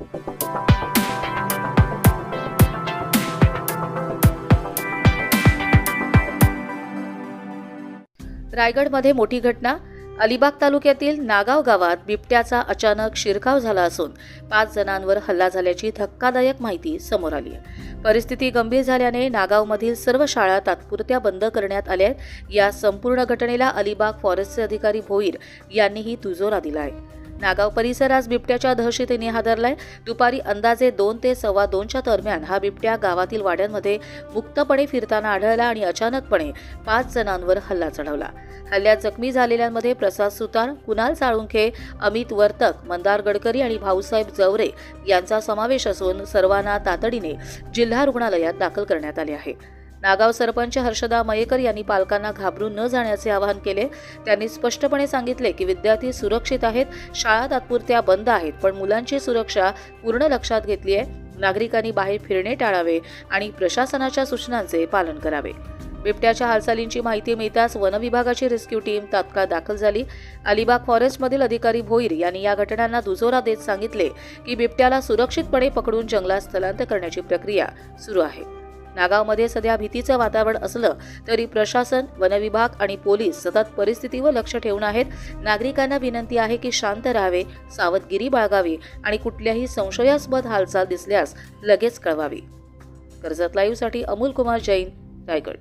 रायगडमध्ये मोठी घटना. अलिबाग तालुक्यातील नागाव गावात बिबट्याचा अचानक शिरकाव झाला असून पाच जणांवर हल्ला झाल्याची धक्कादायक माहिती समोर आली आहे. परिस्थिती गंभीर झाल्याने नागावमधील सर्व शाळा तात्पुरत्या बंद करण्यात आल्या आहेत. या संपूर्ण घटनेला अलिबाग फॉरेस्टचे अधिकारी भोईर यांनीही दुजोरा दिला आहे. नागाव परिसर आज बिबट्याच्या दहशतीने हादरलाय. दुपारी अंदाजे दोन ते सव्वा दोनच्या दरम्यान हा बिबट्या गावातील वाड्यांमध्ये मुक्तपणे फिरताना आढळला आणि अचानकपणे पाच जणांवर हल्ला चढवला. हल्ल्यात जखमी झालेल्यांमध्ये प्रसाद सुतार कुणाल साळुंखे अमित वर्तक मंदार गडकरी आणि भाऊसाहेब जवरे यांचा समावेश असून सर्वांना तातडीने जिल्हा रुग्णालयात दाखल करण्यात आले आहे. नागाव सरपंच हर्षदा मयेकर यांनी पालकांना घाबरून न जाण्याचे आवाहन केले. त्यांनी स्पष्टपणे सांगितले की विद्यार्थी सुरक्षित आहेत शाळा तात्पुरत्या बंद आहेत पण मुलांची सुरक्षा पूर्ण लक्षात घेतली आहे. नागरिकांनी बाहेर फिरणे टाळावे आणि प्रशासनाच्या सूचनांचे पालन करावे. बिबट्याच्या हालचालींची माहिती मिळताच वनविभागाची रेस्क्यू टीम तात्काळ दाखल झाली. अलिबाग फॉरेस्टमधील अधिकारी भोईर यांनी या घटनांना दुजोरा देत सांगितले की बिबट्याला सुरक्षितपणे पकडून जंगलात स्थलांतर करण्याची प्रक्रिया सुरू आहे. नागावमध्ये सध्या भीतीचं वातावरण असलं तरी प्रशासन वनविभाग आणि पोलीस सतत परिस्थितीवर लक्ष ठेवून आहेत. नागरिकांना विनंती आहे की शांत राहावे सावधगिरी बाळगावी आणि कुठल्याही संशयास्पद हालचाल दिसल्यास लगेच कळवावी. कर्जत लाईव्हसाठी अमोल कुमार जैन रायगड.